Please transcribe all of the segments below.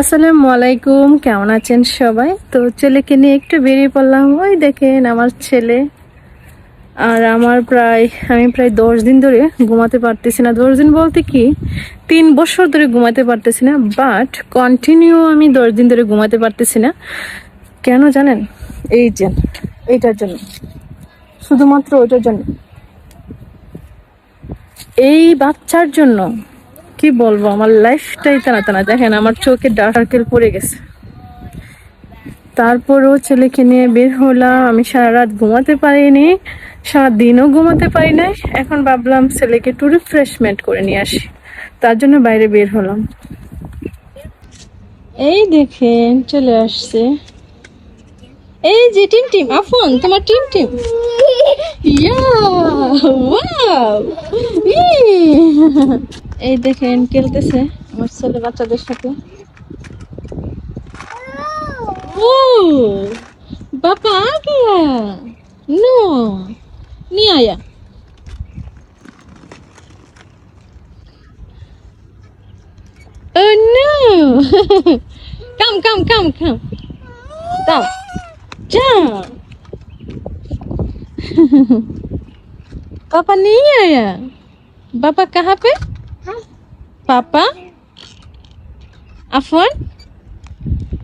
আসসালামু আলাইকুম, কেমন আছেন সবাই? তো ছেলেকে নিয়ে একটু বেরিয়ে পড়লাম। ওই দেখেন আমার ছেলে। আর আমার প্রায়, আমি প্রায় দশ দিন ধরে ঘুমাতে পারতেছি না। দশ দিন বলতে কি? তিন বছর ধরে ঘুমাতে পারতেছি না বাট কন্টিনিউ আমি দশ দিন ধরে ঘুমাতে পারতেছি না। কেন জানেন? এই যে এইটার জন্য। শুধুমাত্র ওইটার জন্য। এই বাচ্চার জন্য কি বলব? আমার লাইফটাই টানা টানা। দেখেন, আমার চোখে ডার্ক সার্কেল পড়ে গেছে। তারপরও ছেলেকে নিয়ে বের হলাম। আমি সারা রাত ঘুমাতে পারিনি, সারা দিনও ঘুমাতে পারি নাই। এখন ভাবলাম ছেলেকে একটু রিফ্রেশমেন্ট করে নিয়ে আসি। তার জন্য বাইরে বের হলাম। এই দেখেন, চলে আসছে। এই যে টিম টিম আফন তোমার টিম টিম এই দেখেন খেলতেছে আমার ছেলে বাচ্চাদের সাথে ও বাবা আগিয়া নো নিয়ে আয়া Oh no! কাম কাম come, come. Stop. Jump. पापा नहीं आया पापा कहाँ पे पापा अफन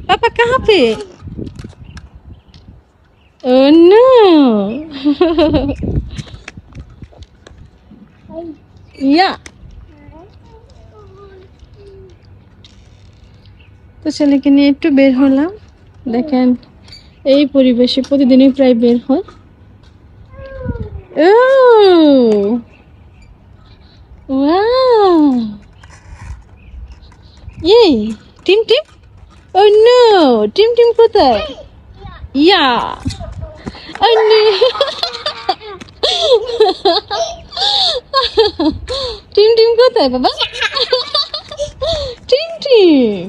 पापा कहाँ पे ओह नो या তো ছেলেকে নিয়ে একটু বের হলাম দেখেন এই পরিবেশে প্রতিদিনই প্রায় বের হয় ও ওয়াও এই টিম টিম ও নো টিম টিম কোথায় ইয়া ও নো টিম টিম কোথায় বাবা Tim Tim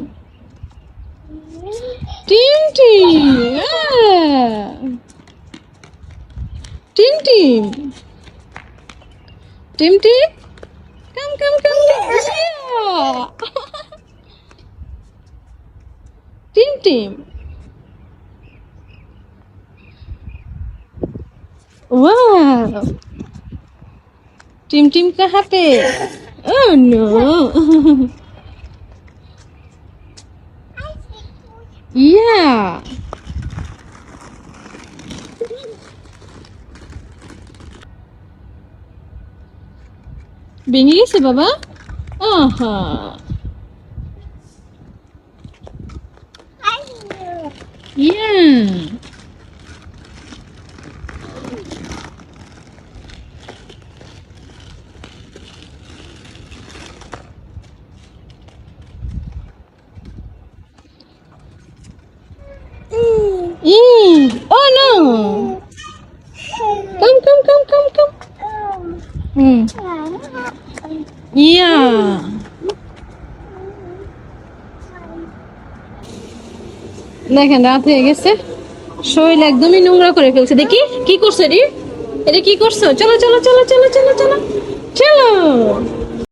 Tim Tim ah. Tim Tim Tim come come come, yeah! Tim Tim Wow! Tim Tim ka happy. Oh no. yeah. ভেঙে গেছে বাবা আহা ইয়া Mm. Oh no! Come, come, come, come, come. Mm. Yeah. দেখেন, রাত হয়ে গেছে। শরীর একদমই নোংরা করে ফেলছে। দেখি, কি করছে রে? এটা কি করছ? চলো চলো চলো চলো চলো চলো চলো।